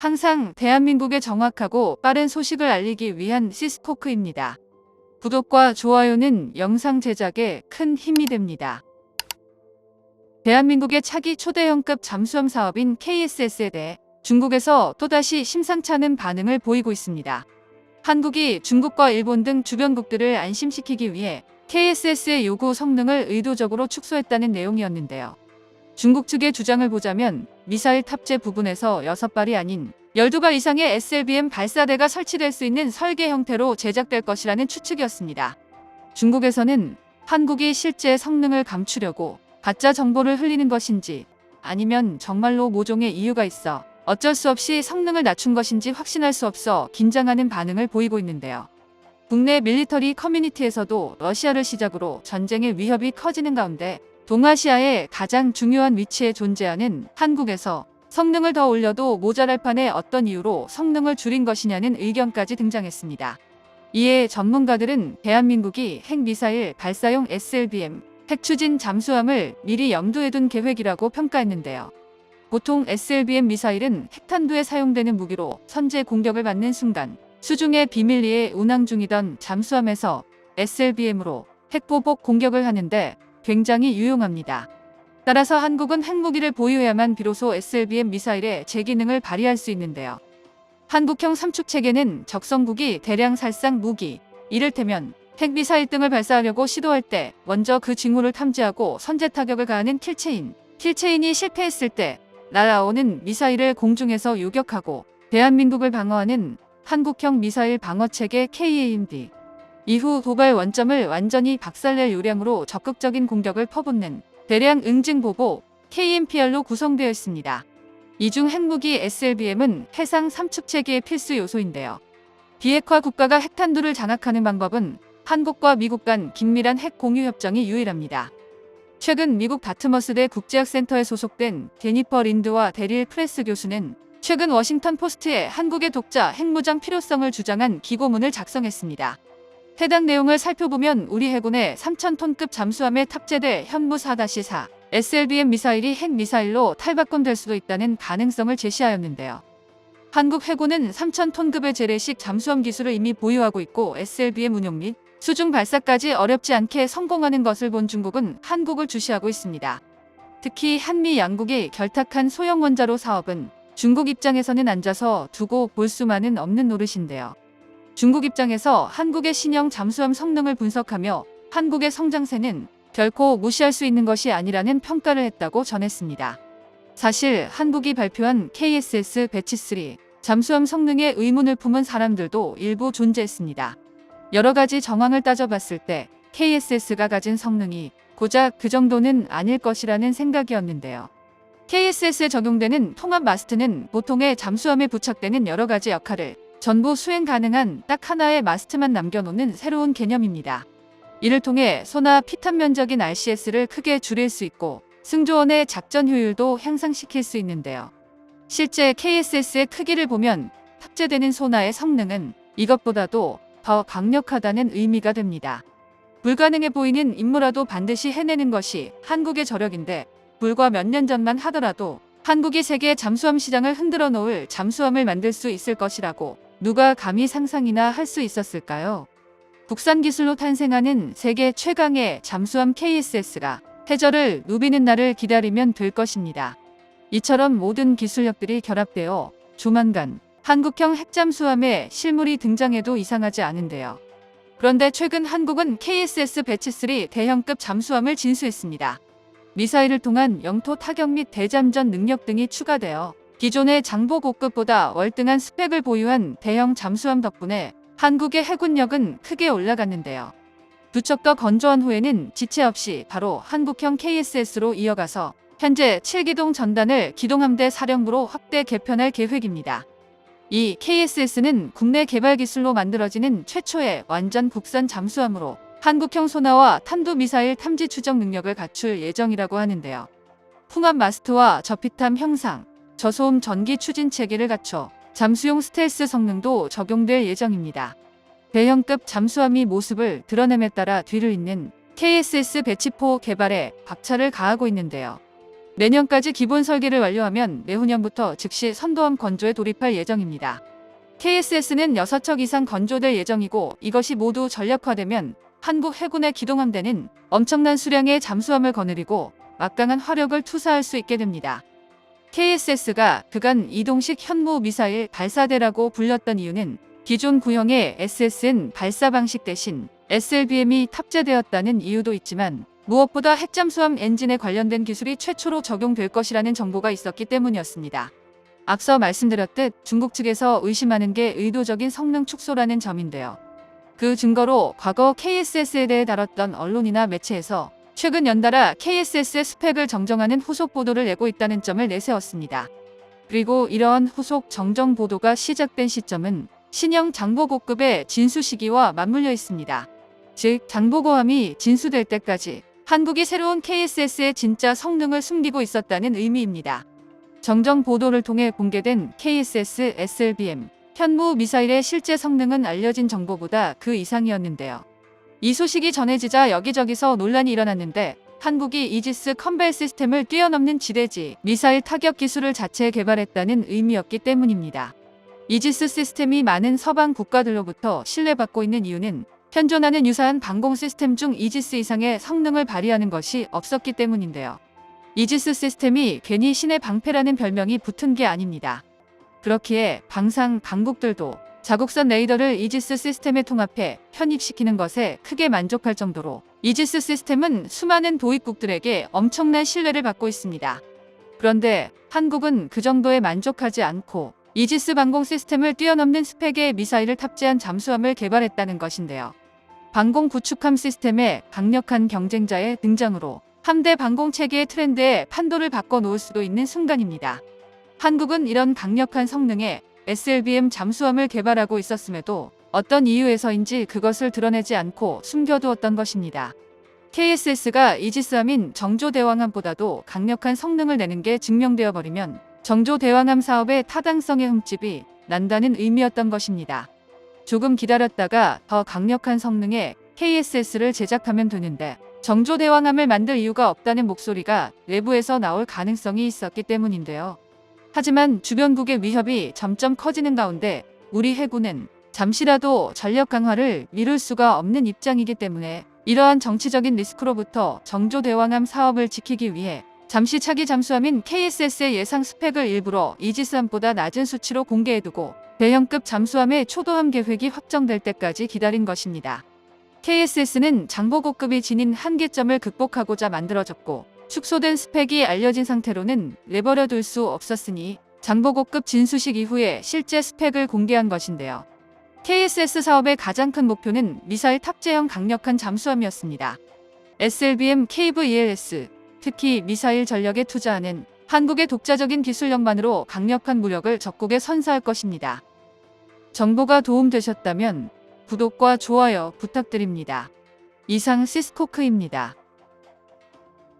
항상 대한민국에 정확하고 빠른 소식을 알리기 위한 시스코크입니다. 구독과 좋아요는 영상 제작에 큰 힘이 됩니다. 대한민국의 차기 초대형급 잠수함 사업인 KSS에 대해 중국에서 또다시 심상찮은 반응을 보이고 있습니다. 한국이 중국과 일본 등 주변국들을 안심시키기 위해 KSS의 요구 성능을 의도적으로 축소했다는 내용이었는데요. 중국 측의 주장을 보자면 미사일 탑재 부분에서 6발이 아닌 12발 이상의 SLBM 발사대가 설치될 수 있는 설계 형태로 제작될 것이라는 추측이었습니다. 중국에서는 한국이 실제 성능을 감추려고 가짜 정보를 흘리는 것인지 아니면 정말로 모종의 이유가 있어 어쩔 수 없이 성능을 낮춘 것인지 확신할 수 없어 긴장하는 반응을 보이고 있는데요. 국내 밀리터리 커뮤니티에서도 러시아를 시작으로 전쟁의 위협이 커지는 가운데 동아시아의 가장 중요한 위치에 존재하는 한국에서 성능을 더 올려도 모자랄 판에 어떤 이유로 성능을 줄인 것이냐는 의견까지 등장했습니다. 이에 전문가들은 대한민국이 핵미사일 발사용 SLBM 핵추진 잠수함을 미리 염두에 둔 계획이라고 평가했는데요. 보통 SLBM 미사일은 핵탄두에 사용되는 무기로 선제 공격을 받는 순간 수중에 비밀리에 운항 중이던 잠수함에서 SLBM으로 핵보복 공격을 하는데 굉장히 유용합니다. 따라서 한국은 핵무기를 보유해야만 비로소 SLBM 미사일의 제기능을 발휘할 수 있는데요. 한국형 삼축 체계는 적성국이 대량 살상 무기, 이를테면 핵미사일 등을 발사하려고 시도할 때 먼저 그 징후를 탐지하고 선제 타격을 가하는 킬체인, 킬체인이 실패했을 때 날아오는 미사일을 공중에서 요격하고 대한민국을 방어하는 한국형 미사일 방어체계 KAMD. 이후 도발 원점을 완전히 박살낼 요량으로 적극적인 공격을 퍼붓는 대량 응징 보보 KMPR로 구성되어 있습니다. 이중 핵무기 SLBM은 해상 삼축 체계의 필수 요소인데요. 비핵화 국가가 핵탄두를 장악하는 방법은 한국과 미국 간 긴밀한 핵 공유 협정이 유일합니다. 최근 미국 다트머스대 국제학센터에 소속된 데니퍼 린드와 데릴 프레스 교수는 최근 워싱턴 포스트에 한국의 독자 핵무장 필요성을 주장한 기고문을 작성했습니다. 해당 내용을 살펴보면 우리 해군의 3,000톤급 잠수함에 탑재될 현무 4-4 SLBM 미사일이 핵미사일로 탈바꿈될 수도 있다는 가능성을 제시하였는데요. 한국 해군은 3,000톤급의 재래식 잠수함 기술을 이미 보유하고 있고 SLBM 운용 및 수중 발사까지 어렵지 않게 성공하는 것을 본 중국은 한국을 주시하고 있습니다. 특히 한미 양국이 결탁한 소형 원자로 사업은 중국 입장에서는 앉아서 두고 볼 수만은 없는 노릇인데요. 중국 입장에서 한국의 신형 잠수함 성능을 분석하며 한국의 성장세는 결코 무시할 수 있는 것이 아니라는 평가를 했다고 전했습니다. 사실 한국이 발표한 KSS 배치 3 잠수함 성능에 의문을 품은 사람들도 일부 존재했습니다. 여러 가지 정황을 따져봤을 때 KSS가 가진 성능이 고작 그 정도는 아닐 것이라는 생각이었는데요. KSS에 적용되는 통합 마스트는 보통의 잠수함에 부착되는 여러 가지 역할을 전부 수행 가능한 딱 하나의 마스트만 남겨놓는 새로운 개념입니다. 이를 통해 소나 피탄 면적인 RCS를 크게 줄일 수 있고 승조원의 작전 효율도 향상시킬 수 있는데요. 실제 KSS의 크기를 보면 탑재되는 소나의 성능은 이것보다도 더 강력하다는 의미가 됩니다. 불가능해 보이는 임무라도 반드시 해내는 것이 한국의 저력인데 불과 몇 년 전만 하더라도 한국이 세계 잠수함 시장을 흔들어 놓을 잠수함을 만들 수 있을 것이라고 누가 감히 상상이나 할 수 있었을까요? 국산 기술로 탄생하는 세계 최강의 잠수함 KSS가 해저를 누비는 날을 기다리면 될 것입니다. 이처럼 모든 기술력들이 결합되어 조만간 한국형 핵잠수함에 실물이 등장해도 이상하지 않은데요. 그런데 최근 한국은 KSS 배치3 대형급 잠수함을 진수했습니다. 미사일을 통한 영토 타격 및 대잠전 능력 등이 추가되어 기존의 장보 고급보다 월등한 스펙을 보유한 대형 잠수함 덕분에 한국의 해군력은 크게 올라갔는데요. 두척 더 건조한 후에는 지체 없이 바로 한국형 KSS로 이어가서 현재 7기동 전단을 기동함대 사령부로 확대 개편할 계획입니다. 이 KSS는 국내 개발 기술로 만들어지는 최초의 완전 국산 잠수함으로 한국형 소나와 탄도미사일 탐지 추적 능력을 갖출 예정이라고 하는데요. 풍압 마스트와 저피탐 형상, 저소음 전기 추진 체계를 갖춰 잠수용 스텔스 성능도 적용될 예정입니다. 대형급 잠수함이 모습을 드러냄에 따라 뒤를 잇는 KSS 배치포 개발에 박차를 가하고 있는데요. 내년까지 기본 설계를 완료하면 내후년부터 즉시 선도함 건조에 돌입할 예정입니다. KSS는 6척 이상 건조될 예정이고 이것이 모두 전략화되면 한국 해군의 기동함대는 엄청난 수량의 잠수함을 거느리고 막강한 화력을 투사할 수 있게 됩니다. KSS가 그간 이동식 현무 미사일 발사대라고 불렸던 이유는 기존 구형의 SSN 발사 방식 대신 SLBM이 탑재되었다는 이유도 있지만 무엇보다 핵잠수함 엔진에 관련된 기술이 최초로 적용될 것이라는 정보가 있었기 때문이었습니다. 앞서 말씀드렸듯 중국 측에서 의심하는 게 의도적인 성능 축소라는 점인데요. 그 증거로 과거 KSS에 대해 다뤘던 언론이나 매체에서 최근 연달아 KSS의 스펙을 정정하는 후속 보도를 내고 있다는 점을 내세웠습니다. 그리고 이러한 후속 정정 보도가 시작된 시점은 신형 장보고급의 진수 시기와 맞물려 있습니다. 즉, 장보고함이 진수될 때까지 한국이 새로운 KSS의 진짜 성능을 숨기고 있었다는 의미입니다. 정정 보도를 통해 공개된 KSS SLBM 현무 미사일의 실제 성능은 알려진 정보보다 그 이상이었는데요. 이 소식이 전해지자 여기저기서 논란이 일어났는데 한국이 이지스 컨벨 시스템을 뛰어넘는 지대지 미사일 타격 기술을 자체 개발했다는 의미였기 때문입니다. 이지스 시스템이 많은 서방 국가들로부터 신뢰받고 있는 이유는 현존하는 유사한 방공 시스템 중 이지스 이상의 성능을 발휘하는 것이 없었기 때문인데요. 이지스 시스템이 괜히 신의 방패라는 별명이 붙은 게 아닙니다. 그렇기에 방상 강국들도 자국산 레이더를 이지스 시스템에 통합해 편입시키는 것에 크게 만족할 정도로 이지스 시스템은 수많은 도입국들에게 엄청난 신뢰를 받고 있습니다. 그런데 한국은 그 정도에 만족하지 않고 이지스 방공 시스템을 뛰어넘는 스펙의 미사일을 탑재한 잠수함을 개발했다는 것인데요. 방공 구축함 시스템의 강력한 경쟁자의 등장으로 함대 방공 체계의 트렌드에 판도를 바꿔 놓을 수도 있는 순간입니다. 한국은 이런 강력한 성능의 SLBM 잠수함을 개발하고 있었음에도 어떤 이유에서인지 그것을 드러내지 않고 숨겨두었던 것입니다. KSS가 이지스함인 정조대왕함보다도 강력한 성능을 내는 게 증명되어 버리면 정조대왕함 사업의 타당성의 흠집이 난다는 의미였던 것입니다. 조금 기다렸다가 더 강력한 성능의 KSS를 제작하면 되는데 정조대왕함을 만들 이유가 없다는 목소리가 외부에서 나올 가능성이 있었기 때문인데요. 하지만 주변국의 위협이 점점 커지는 가운데 우리 해군은 잠시라도 전력 강화를 미룰 수가 없는 입장이기 때문에 이러한 정치적인 리스크로부터 정조대왕함 사업을 지키기 위해 잠시 차기 잠수함인 KSS의 예상 스펙을 일부러 이지스함보다 낮은 수치로 공개해두고 대형급 잠수함의 초도함 계획이 확정될 때까지 기다린 것입니다. KSS는 장보고급이 지닌 한계점을 극복하고자 만들어졌고 축소된 스펙이 알려진 상태로는 내버려 둘 수 없었으니 장보고급 진수식 이후에 실제 스펙을 공개한 것인데요. KSS 사업의 가장 큰 목표는 미사일 탑재형 강력한 잠수함이었습니다. SLBM KVELS, 특히 미사일 전력에 투자하는 한국의 독자적인 기술력만으로 강력한 무력을 적국에 선사할 것입니다. 정보가 도움되셨다면 구독과 좋아요 부탁드립니다. 이상 시스코크입니다.